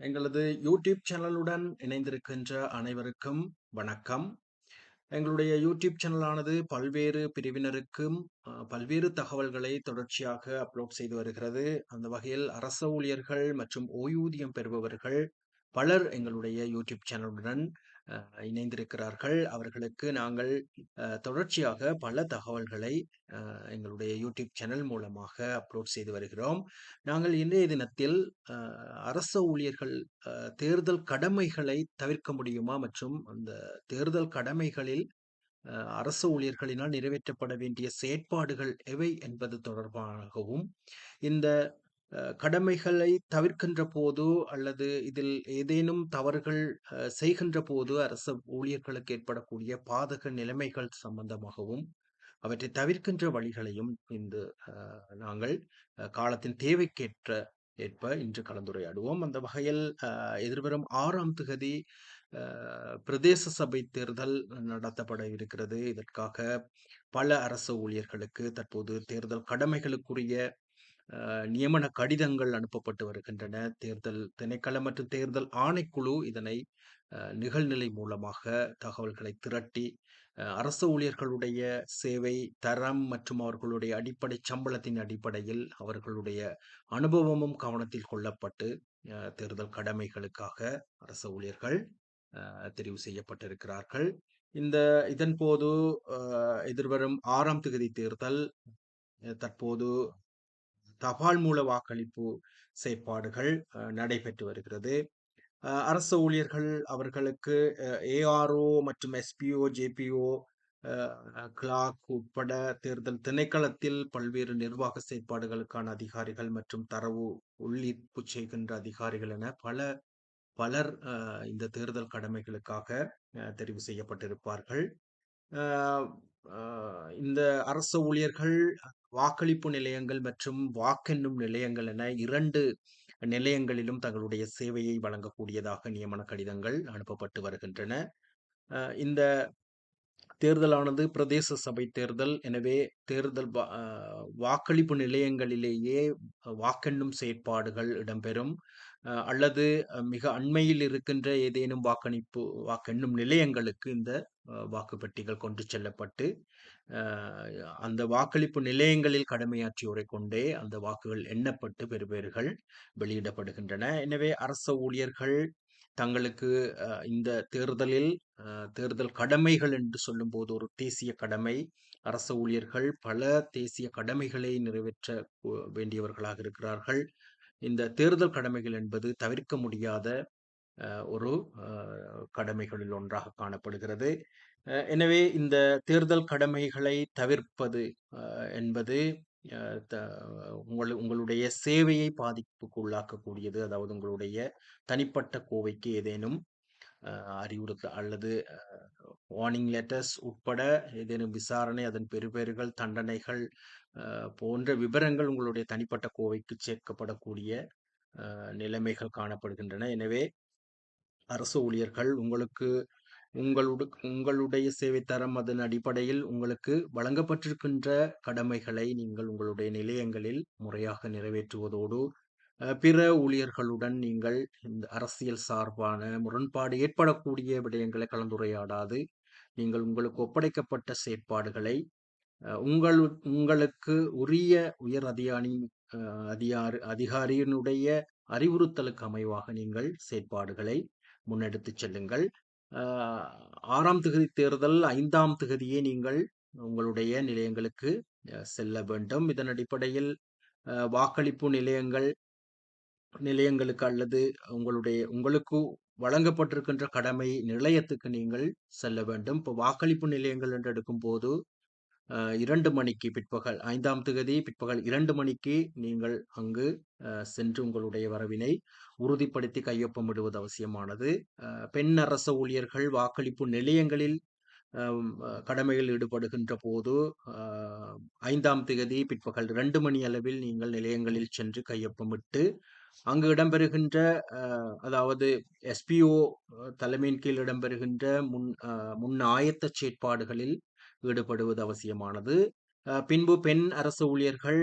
எங்களது யூடியூப் சேனலுடன் இணைந்திருக்கின்ற அனைவருக்கும் வணக்கம். எங்களுடைய யூடியூப் சேனலானது பல்வேறு பிரிவினருக்கும் பல்வேறு தகவல்களை தொடர்ச்சியாக அப்லோட் செய்து வருகிறது. அந்த வகையில் அரச ஊழியர்கள் மற்றும் ஓய்வூதியம் பெறுபவர்கள் பலர் எங்களுடைய யூடியூப் சேனலுடன் இணைந்திருக்கிறார்கள். அவர்களுக்கு நாங்கள் தொடர்ச்சியாக பல தகவல்களை எங்களுடைய யூடியூப் சேனல் மூலமாக அப்லோட் செய்து வருகிறோம். நாங்கள் இன்றைய தினத்தில் அரச ஊழியர்கள் தேர்தல் கடமைகளை தவிர்க்க முடியுமா? மற்றும் அந்த தேர்தல் கடமைகளில் அரசு அரச ஊழியர்களினால் நிறைவேற்றப்பட வேண்டிய செயற்பாடுகள் எவை என்பது தொடர்பாகவும், இந்த கடமைகளை தவிர்க்கின்ற போதோ அல்லது இதில் ஏதேனும் தவறுகள் செய்கின்ற போது அரச ஊழியர்களுக்கு ஏற்படக்கூடிய பாதக நிலைமைகள் சம்பந்தமாகவும், அவற்றை தவிர்க்கின்ற வழிகளையும் இந்த நாங்கள் காலத்தின் தேவைக்கேற்ற ஏற்ப இன்று கலந்துரையாடுவோம். அந்த வகையில் எதிர்வரும் ஆறாம் திகதி பிரதேச சபை தேர்தல் நடத்தப்பட இருக்கிறது. இதற்காக பல அரசு ஊழியர்களுக்கு தற்போது தேர்தல் கடமைகளுக்குரிய நியமன கடிதங்கள் அனுப்பப்பட்டு வருகின்றன. தேர்தல் திணைக்களம் மற்றும் தேர்தல் ஆணைக்குழு இதனை நிகழ்நிலை மூலமாக தகவல்களை திரட்டி, அரசு அரச ஊழியர்களுடைய சேவை தரம் மற்றும் அவர்களுடைய அடிப்படை சம்பளத்தின் அடிப்படையில் அவர்களுடைய அனுபவமும் கவனத்தில் கொள்ளப்பட்டு, தேர்தல் கடமைகளுக்காக அரச ஊழியர்கள் தெரிவு செய்யப்பட்டிருக்கிறார்கள். இந்த இதன் போது எதிர்வரும் ஆறாம் திகதி தேர்தல் தற்போது தபால் மூல வாக்களிப்பு செயற்பாடுகள் நடைபெற்று வருகிறது. அரசு அரச ஊழியர்கள் அவர்களுக்கு ஏஆர்ஓ மற்றும் எஸ்பிஓ, ஜேபிஓ, கிளாக் உட்பட தேர்தல் திணைக்களத்தில் பல்வேறு நிர்வாக செயற்பாடுகளுக்கான அதிகாரிகள் மற்றும் தரவு உள்ளீர்ப்பு செய்கின்ற அதிகாரிகள் என பல பலர் இந்த தேர்தல் கடமைகளுக்காக தெரிவு செய்யப்பட்டிருப்பார்கள். இந்த அரசு ஊழியர்கள் வாக்களிப்பு நிலையங்கள் மற்றும் வாக்கெண்ணும் நிலையங்கள் என இரண்டு நிலையங்களிலும் தங்களுடைய சேவையை வழங்கக்கூடியதாக நியமன கடிதங்கள் அனுப்பப்பட்டு வருகின்றன. இந்த தேர்தலானது பிரதேச சபை தேர்தல். எனவே தேர்தல் வாக்களிப்பு நிலையங்களிலேயே வாக்கெண்ணும் செயற்பாடுகள் இடம்பெறும். அல்லது மிக அண்மையில் இருக்கின்ற ஏதேனும் வாக்களிப்பு வாக்கெண்ணும் நிலையங்களுக்கு இந்த அ வாக்குப்பெட்டிகள் கொண்டு செல்லப்பட்டு, அந்த வாக்களிப்பு நிலையங்களில் கடமையாற்றியோரை கொண்டே அந்த வாக்குகள் எண்ணப்பட்டு பெறுபேறுகள் வெளியிடப்படுகின்றன. எனவே அரச ஊழியர்கள் தங்களுக்கு இந்த தேர்தலில் தேர்தல் கடமைகள் என்று சொல்லும்போது ஒரு தேசிய கடமை. அரச ஊழியர்கள் பல தேசிய கடமைகளை நிறைவேற்ற வேண்டியவர்களாக இருக்கிறார்கள். இந்த தேர்தல் கடமைகள் என்பது தவிர்க்க முடியாத ஒரு கடமைகளில் ஒன்றாக காணப்படுகிறது. எனவே இந்த தேர்தல் கடமைகளை தவிர்ப்பது என்பது உங்கள் த உங்களுடைய சேவையை பாதிப்புக்கு உள்ளாக்கக்கூடியது. அதாவது உங்களுடைய தனிப்பட்ட கோவைக்கு ஏதேனும் அறிவுறுத்த அல்லது வார்னிங் லெட்டர்ஸ் உட்பட ஏதேனும் விசாரணை, அதன் பெறுபேறுகள், தண்டனைகள் போன்ற விவரங்கள் உங்களுடைய தனிப்பட்ட கோவைக்கு சேர்க்கப்படக்கூடிய நிலைமைகள் காணப்படுகின்றன. எனவே அரசு ஊழியர்கள் உங்களுக்கு உங்களுடைய உங்களுடைய சேவை தரம் அதன் அடிப்படையில் உங்களுக்கு வழங்கப்பட்டிருக்கின்ற கடமைகளை நீங்கள் உங்களுடைய நிலையங்களில் முறையாக நிறைவேற்றுவதோடு, பிற ஊழியர்களுடன் நீங்கள் இந்த அரசியல் சார்பான முரண்பாடு ஏற்படக்கூடிய விடயங்களை கலந்துரையாடாது, நீங்கள் உங்களுக்கு ஒப்படைக்கப்பட்ட செயற்பாடுகளை உங்கள் உங்களுக்கு உரிய உயர் அதிகாரி அதிகாரி அதிகாரியினுடைய அறிவுறுத்தலுக்கு அமைவாக நீங்கள் செயற்பாடுகளை முன்னெடுத்துச் செல்லுங்கள். ஆறாம் தொகுதி தேர்தல் ஐந்தாம் தொகுதியே நீங்கள் உங்களுடைய நிலையங்களுக்கு செல்ல வேண்டும். இதன் அடிப்படையில் வாக்களிப்பு நிலையங்கள் நிலையங்களுக்கு அல்லது உங்களுடைய உங்களுக்கு வழங்கப்பட்டிருக்கின்ற கடமை நிலையத்துக்கு நீங்கள் செல்ல வேண்டும். இப்போ வாக்களிப்பு நிலையங்கள் என்று எடுக்கும்போது, இரண்டு மணிக்கு பிற்பகல் ஐந்தாம் திகதி பிற்பகல் இரண்டு மணிக்கு நீங்கள் அங்கு சென்று உங்களுடைய வரவினை உறுதிப்படுத்தி கையொப்பமிடுவது அவசியமானது. பெண் அரச ஊழியர்கள் வாக்களிப்பு நிலையங்களில் கடமையில் ஈடுபடுகின்ற போது, ஐந்தாம் திகதி பிற்பகல் இரண்டு மணி அளவில் நீங்கள் நிலையங்களில் சென்று கையொப்பமிட்டு, அங்கு இடம்பெறுகின்ற அதாவது எஸ்பிஓ தலைமையின் கீழ் இடம்பெறுகின்ற முன் முன் ஆயத்த செயற்பாடுகளில் ஈடுபடுவது அவசியமானது. பின்பு பெண் அரசு ஊழியர்கள்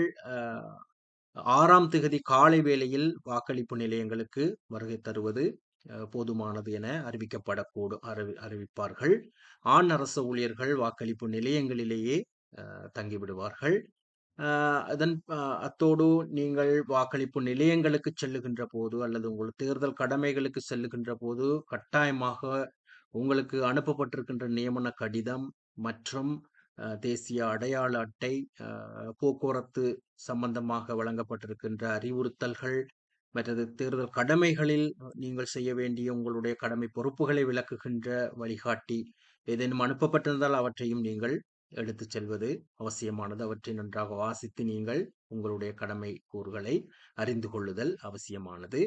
ஆறாம் திகதி காலை வேளையில் வாக்களிப்பு நிலையங்களுக்கு வருகை தருவது போதுமானது என அறிவிக்கப்படக்கூடும் அறிவி அறிவிப்பார்கள் ஆண் அரசு ஊழியர்கள் வாக்களிப்பு நிலையங்களிலேயே தங்கிவிடுவார்கள் அதன் அத்தோடு நீங்கள் வாக்களிப்பு நிலையங்களுக்கு செல்லுகின்ற போது அல்லது உங்கள் தேர்தல் கடமைகளுக்கு செல்லுகின்ற போது கட்டாயமாக உங்களுக்கு அனுப்பப்பட்டிருக்கின்ற நியமன கடிதம் மற்றும் அஹ், தேசிய அடையாள அட்டை போக்குவரத்து சம்பந்தமாக வழங்கப்பட்டிருக்கின்ற அறிவுறுத்தல்கள் மற்றது தேர்தல் கடமைகளில் நீங்கள் செய்ய வேண்டிய உங்களுடைய கடமை பொறுப்புகளை விளக்குகின்ற வழிகாட்டி ஏதேனும் அனுப்பப்பட்டிருந்தால் அவற்றையும் நீங்கள் எடுத்துச் செல்வது அவசியமானது. அவற்றை நன்றாக வாசித்து நீங்கள் உங்களுடைய கடமை கூறுகளை அறிந்து கொள்ளுதல் அவசியமானது.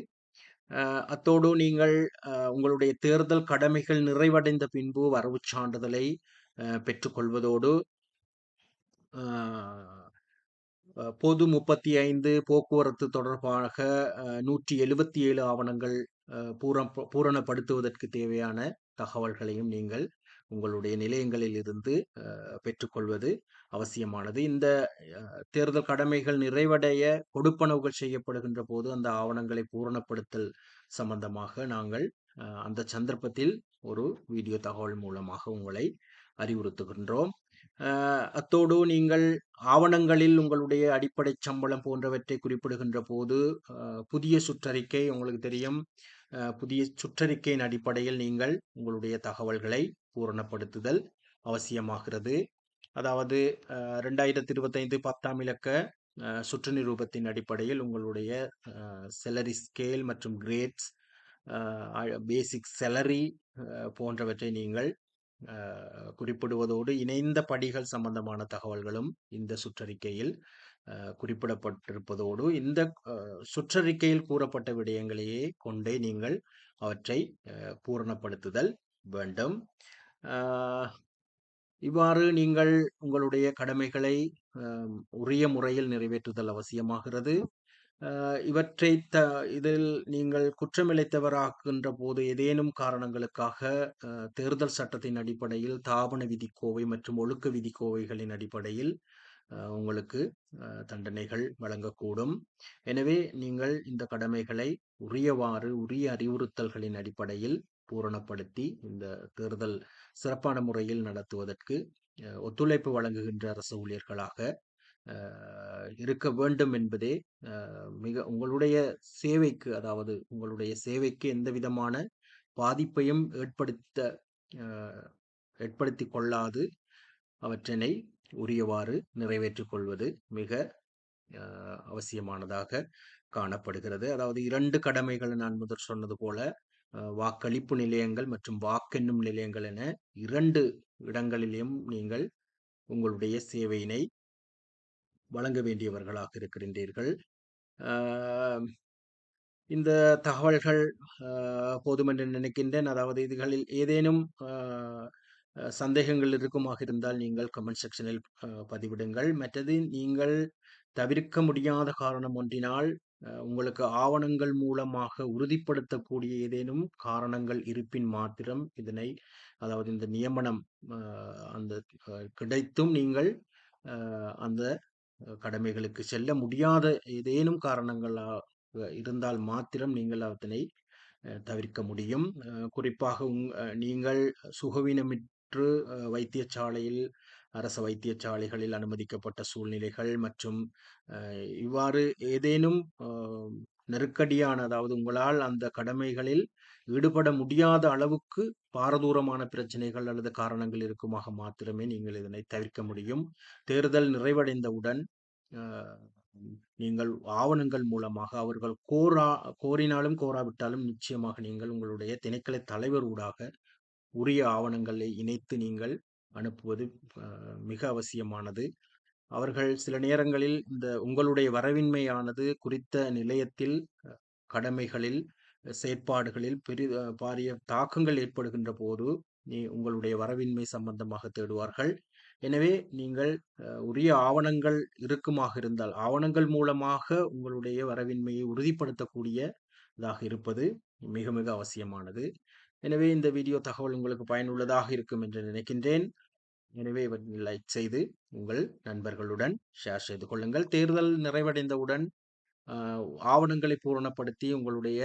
அத்தோடு நீங்கள் அஹ், உங்களுடைய தேர்தல் கடமைகள் நிறைவடைந்த பின்பு வரவுச் சான்றிதழை பெற்றுக்கொள்வதோடு பொது முப்பத்தி ஐந்து போக்குவரத்து தொடர்பாக நூற்றி எழுபத்தி ஏழு ஆவணங்கள் பூரம் பூரணப்படுத்துவதற்கு தேவையான தகவல்களையும் நீங்கள் உங்களுடைய நிலையங்களில் இருந்து பெற்றுக்கொள்வது அவசியமானது. இந்த தேர்தல் கடமைகள் நிறைவடைய கொடுப்பனவுகள் செய்யப்படுகின்ற போது அந்த ஆவணங்களை பூரணப்படுத்தல் சம்பந்தமாக நாங்கள் அந்த சந்தர்ப்பத்தில் ஒரு வீடியோ தகவல் மூலமாக உங்களை அறிவுறுத்துகின்றோம். அத்தோடு நீங்கள் ஆவணங்களில் உங்களுடைய அடிப்படை சம்பளம் போன்றவற்றை குறிப்பிடுகின்ற போது புதிய சுற்றறிக்கை உங்களுக்கு தெரியும். புதிய சுற்றறிக்கையின் அடிப்படையில் நீங்கள் உங்களுடைய தகவல்களை பூரணப்படுத்துதல் அவசியமாகிறது. அதாவது ரெண்டாயிரத்தி இருபத்தைந்து பத்தாம் இலக்க சுற்று நிரூபத்தின் அடிப்படையில் உங்களுடைய செலரி ஸ்கேல் மற்றும் கிரேட்ஸ் பேசிக் செலரி போன்றவற்றை நீங்கள் குறிப்பிடுவதோடு இணைந்த படிகள் சம்பந்தமான தகவல்களும் இந்த சுற்றறிக்கையில் குறிப்பிடப்பட்டிருப்பதோடு இந்த சுற்றறிக்கையில் கூறப்பட்ட விடயங்களையே கொண்டே நீங்கள் அவற்றை பூரணப்படுத்துதல் வேண்டும். இவ்வாறு நீங்கள் உங்களுடைய கடமைகளை உரிய முறையில் நிறைவேற்றுதல் அவசியமாகிறது. இவற்றை த இதில் நீங்கள் குற்றமிழைத்தவராகின்ற போது ஏதேனும் காரணங்களுக்காக தேர்தல் சட்டத்தின் அடிப்படையில் தாபன விதிக்கோவை மற்றும் ஒழுக்க விதிக்கோவைகளின் அடிப்படையில் உங்களுக்கு தண்டனைகள் வழங்கக்கூடும். எனவே நீங்கள் இந்த கடமைகளை உரியவாறு உரிய அறிவுறுத்தல்களின் அடிப்படையில் பூரணப்படுத்தி இந்த தேர்தல் சிறப்பான முறையில் நடத்துவதற்கு ஒத்துழைப்பு வழங்குகின்ற அரசு ஊழியர்களாக இருக்க வேண்டும் என்பதே மிக உங்களுடைய சேவைக்கு அதாவது உங்களுடைய சேவைக்கு எந்த விதமான பாதிப்பையும் ஏற்படுத்த ஏற்படுத்தி கொள்ளாது. அவற்றினை உரியவாறு நிறைவேற்றிக் கொள்வது மிக அவசியமானதாக காணப்படுகிறது. அதாவது இரண்டு கடமைகளை நான் முதல் சொன்னது போல வாக்களிப்பு நிலையங்கள் மற்றும் வாக்கெண்ணும் நிலையங்கள் என இரண்டு இடங்களிலும் நீங்கள் உங்களுடைய சேவையினை வழங்க வேண்டியவர்களாக இருக்கின்றீர்கள். இந்த தகவல்கள் போதுமென்று நினைக்கின்றேன். அதாவது இதுகளில் ஏதேனும் சந்தேகங்கள் இருக்குமாக இருந்தால் நீங்கள் கமெண்ட் செக்ஷனில் பதிவிடுங்கள். மற்றது நீங்கள் தவிர்க்க முடியாத காரணம் ஒன்றினால் உங்களுக்கு ஆவணங்கள் மூலமாக உறுதிப்படுத்தக்கூடிய ஏதேனும் காரணங்கள் இருப்பின் மாத்திரம் இதனை அதாவது இந்த நியமனம் அந்த கிடைத்தும் நீங்கள் அந்த கடமைகளுக்கு செல்ல முடியாத ஏதேனும் காரணங்களாக இருந்தால் மாத்திரம் நீங்கள் அதனை தவிர்க்க முடியும். குறிப்பாக உங் நீங்கள் சுகவீனமிற்று வைத்தியசாலையில் அரச வைத்தியசாலைகளில் அனுமதிக்கப்பட்ட சூழ்நிலைகள் மற்றும் இவ்வாறு ஏதேனும் நெருக்கடியான அதாவது உங்களால் அந்த கடமைகளில் ஈடுபட முடியாத அளவுக்கு பாரதூரமான பிரச்சனைகள் அல்லது காரணங்கள் இருக்குமாக மாத்திரமே நீங்கள் இதனை தவிர்க்க முடியும். தேர்தல் நிறைவடைந்தவுடன் நீங்கள் ஆவணங்கள் மூலமாக அவர்கள் கோரா கோரினாலும் கோராவிட்டாலும் நிச்சயமாக நீங்கள் உங்களுடைய திணைக்கள தலைவர் ஊடாக உரிய ஆவணங்களை இணைத்து நீங்கள் அனுப்புவது அஹ், மிக அவசியமானது. அவர்கள் சில நேரங்களில் இந்த உங்களுடைய வரவின்மையானது குறித்த நிலையத்தில் கடமைகளில் செயற்பாடுகளில் பெரி பாரிய தாக்கங்கள் ஏற்படுகின்ற போது நீ உங்களுடைய வரவின்மை சம்பந்தமாக தேடுவார்கள். எனவே நீங்கள் உரிய ஆவணங்கள் இருக்குமாக இருந்தால் ஆவணங்கள் மூலமாக உங்களுடைய வரவின்மையை உறுதிப்படுத்தக்கூடியதாக இருப்பது மிக மிக அவசியமானது. எனவே இந்த வீடியோ தகவல் உங்களுக்கு பயனுள்ளதாக இருக்கும் என்று நினைக்கின்றேன். எனவே இவற்றை லைக் செய்து உங்கள் நண்பர்களுடன் ஷேர் செய்து கொள்ளுங்கள். தேர்தல் நிறைவடைந்தவுடன் ஆவணங்களை பூரணப்படுத்தி உங்களுடைய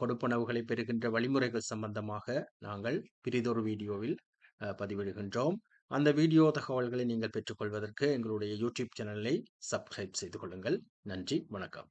கொடுப்பனவுகளை பெறுகின்ற வழிமுறைகள் சம்பந்தமாக நாங்கள் பிரிதொரு வீடியோவில் பதிவிடுகின்றோம். அந்த வீடியோ தகவல்களை நீங்கள் பெற்றுக்கொள்வதற்கு எங்களுடைய யூடியூப் சேனலை சப்ஸ்கிரைப் செய்து கொள்ளுங்கள். நன்றி வணக்கம்.